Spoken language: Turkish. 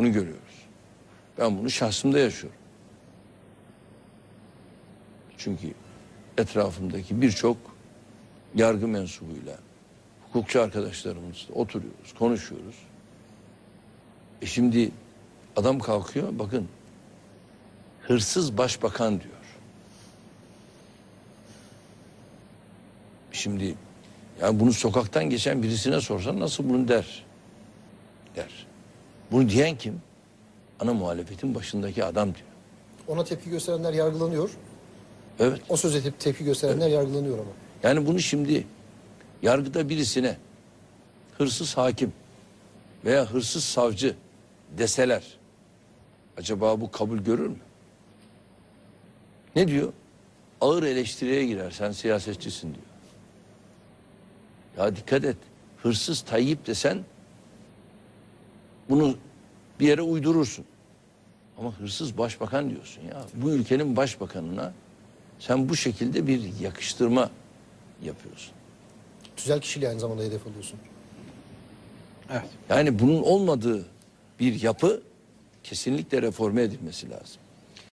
Bunu görüyoruz. Ben bunu şahsımda yaşıyorum. Çünkü etrafımdaki birçok yargı mensubuyla, hukukçu arkadaşlarımızla oturuyoruz, konuşuyoruz. E şimdi adam kalkıyor, bakın hırsız başbakan diyor. Şimdi yani bunu sokaktan geçen birisine sorsan nasıl bunu der? Der. Bunu diyen kim? Ana muhalefetin başındaki adam diyor. Ona tepki gösterenler yargılanıyor. Evet. O söze tep- tepki gösterenler yargılanıyor ama. Yani bunu şimdi yargıda birisine hırsız hakim veya hırsız savcı deseler acaba bu kabul görür mü? Ne diyor? Ağır eleştiriye girer sen siyasetçisin diyor. Ya dikkat et. Hırsız Tayyip desen bunu bir yere uydurursun. Ama hırsız başbakan diyorsun ya. Bu ülkenin başbakanına sen bu şekilde bir yakıştırma yapıyorsun. Tüzel kişiliği aynı zamanda hedef alıyorsun. Evet. Yani bunun olmadığı bir yapı kesinlikle reforme edilmesi lazım.